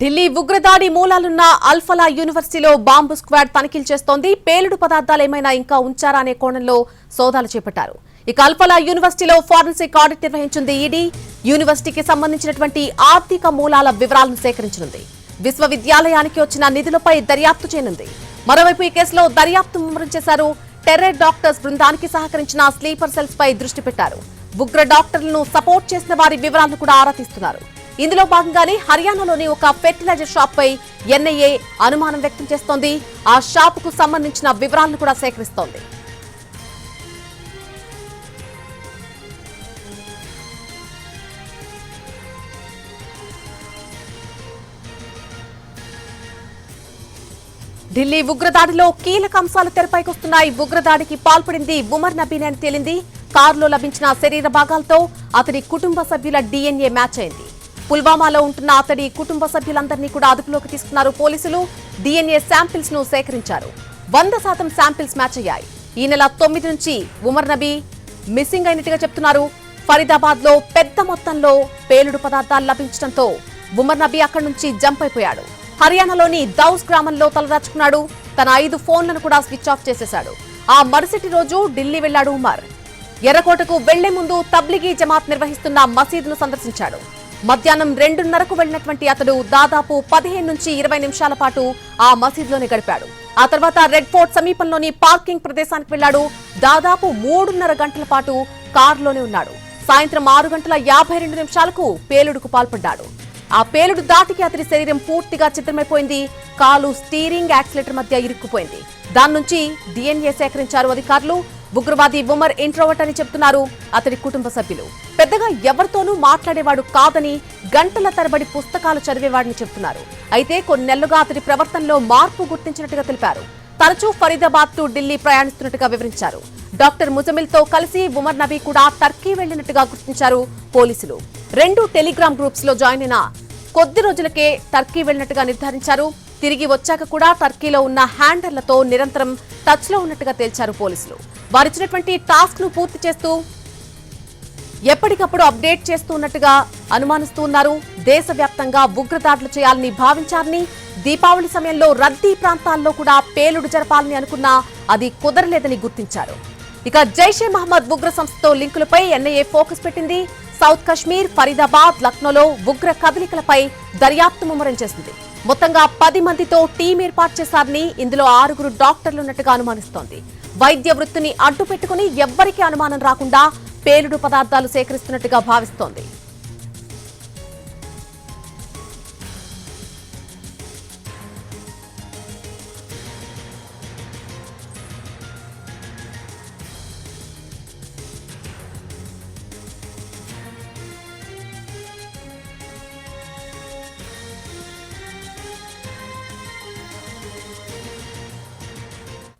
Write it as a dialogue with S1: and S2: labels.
S1: ఢిల్లీ ఉగ్రదాడి మూలాలున్న అల్ఫలా యూనివర్సిటీలో bomb squad తనిఖీలు చేస్తోంది. పేలుడు పదార్థాలు ఏమైనా ఇంకా ఉంచారా అనే కోణంలో సోదాలు చేపట్టారు. ఇక అల్ఫలా యూనివర్సిటీలో ఫారెన్సిక్ ఆడిట్ నిర్వహించింది ఈడీ. యూనివర్సిటీకి సంబంధించినటువంటి ఆర్థిక మూలాల వివరాలను సేకరించనుంది. విశ్వవిద్యాలయానికి వచ్చిన నిధులపై దర్యాప్తు చేయనుంది. మరోవైపు ఈ కేసులో దర్యాప్తు ముమ్మరం చేశారు. టెర్రర్ డాక్టర్స్ బృందానికి సహకరించిన స్లీపర్ సెల్స్ పై దృష్టి పెట్టారు. ఉగ్ర డాక్టర్లను సపోర్ట్ చేసిన వారి వివరాలను కూడా ఆరా తీస్తున్నారు. ఇందులో భాగంగానే హర్యానాలోని ఒక ఫెర్టిలైజర్ షాప్ పై ఎన్ఐఏ అనుమానం వ్యక్తం చేస్తోంది. ఆ షాప్కు సంబంధించిన వివరాలను కూడా సేకరిస్తోంది. ఢిల్లీ ఉగ్రదాడిలో కీలక అంశాలు తెరపైకొస్తున్నాయి ఉగ్రదాడికి పాల్పడింది ఉమర్ నబీన్ అని తేలింది. కారులో లభించిన శరీర భాగాలతో అతడి కుటుంబ సభ్యుల డీఎన్ఏ మ్యాచ్ అయింది. పుల్వామాలో ఉంటున్న అతడి కుటుంబ సభ్యులందరినీ కూడా అదుపులోకి తీసుకున్నారు పోలీసులు. డిఎన్ఏ శాంపిల్స్ను సేకరించారు. వంద శాతం శాంపిల్స్ మ్యాచ్ అయ్యాయి. ఈ నెల తొమ్మిది నుంచి ఉమర్ నబీ మిస్సింగ్ అయినట్టుగా చెప్తున్నారు. ఫరీదాబాద్లో పెద్ద మొత్తంలో పేలుడు పదార్థాలు లభించడంతో ఉమర్ నబీ అక్కడి నుంచి జంప్ అయిపోయాడు. హర్యానాలోని దౌస్ గ్రామంలో తలదాచుకున్నాడు తన ఐదు ఫోన్లను కూడా స్విచ్ ఆఫ్ చేసేశాడు. ఆ మరుసటి రోజు ఢిల్లీ వెళ్ళాడు ఉమర్. ఎర్రకోటకు వెళ్ళే ముందు తబ్లిగీ జమాత్ నిర్వహిస్తున్న మసీదును సందర్శించాడు. మధ్యాహ్నం రెండున్నరకు వెళ్ళినటువంటి అతడు దాదాపు పదిహేను నుంచి ఇరవై నిమిషాల పాటు ఆ మసీదులోనే గడిపాడు. ఆ తర్వాత రెడ్ ఫోర్ట్ సమీపంలోని పార్కింగ్ ప్రదేశానికి వెళ్ళాడు దాదాపు మూడున్నర గంటల పాటు కారులోనే ఉన్నాడు. సాయంత్రం ఆరు గంటల యాభై రెండు నిమిషాలకు పేలుడుకు పాల్పడ్డాడు. ఆ పేలుడు దాటికి అతని శరీరం పూర్తిగా చిత్రమైపోయింది. కాలు స్టీరింగ్ యాక్సిలేటర్ మధ్య ఇరుక్కుపోయింది. దాని నుంచి డిఎన్ఏ సేకరించారు అధికారులు. ఉగ్రవాది ఉమర్ ఇంట్రోవర్ట్ అని చెప్తున్నారు. అతడి కుటుంబ సభ్యులు. పెద్దగా ఎవరితోనూ మాట్లాడేవాడు కాదని గంటల తరబడి పుస్తకాలు చదివేవాడని చెప్తున్నారు. అయితే కొన్ని నెలలుగా అతడి ప్రవర్తనలో మార్పు గుర్తించినట్టుగా తెలిపారు. తరచూ ఫరీదాబాద్ టు ఢిల్లీ ప్రయాణిస్తున్నట్టుగా వివరించారు. డాక్టర్ ముజమిల్తో కలిసి ఉమర్ నబీ కూడా టర్కీ వెళ్ళినట్టుగా గుర్తించారు పోలీసులు. రెండు టెలిగ్రామ్ గ్రూప్స్లో జాయిన్ అయిన కొద్ది రోజులకే టర్కీ వెళ్ళినట్టుగా నిర్ధారించారు. తిరిగి వచ్చాక కూడా టర్కీలో ఉన్న హ్యాండర్లతో నిరంతరం టచ్లో ఉన్నట్టుగా తేల్చారు పోలీసులు. వారిచ్చినటువంటి టాస్క్ను పూర్తి చేస్తూ ఎప్పటికప్పుడు అప్డేట్ చేస్తూ ఉన్నట్టుగా అనుమానిస్తూ ఉన్నారు. దేశవ్యాప్తంగా ఉగ్రదాడులు చేయాలని భావించారని దీపావళి సమయంలో రద్దీ ప్రాంతాల్లో కూడా పేలుడు జరపాలని అనుకున్నా అది కుదరలేదని గుర్తించారు. ఇక జైషే మహమ్మద్ ఉగ్ర సంస్థతో లింకులపై ఎన్ఐఏ ఫోకస్ పెట్టింది. సౌత్ కశ్మీర్ ఫరీదాబాద్ లక్నోలో ఉగ్ర కదలికలపై దర్యాప్తు ముమ్మరం చేసింది. మొత్తంగా పది మందితో టీం ఏర్పాటు చేశారని ఇందులో ఆరుగురు డాక్టర్లు ఉన్నట్టుగా అనుమానిస్తోంది. వైద్య వృత్తిని అడ్డుపెట్టుకుని ఎవ్వరికీ అనుమానం రాకుండా పేలుడు పదార్థాలు సేకరిస్తున్నట్టుగా భావిస్తోంది.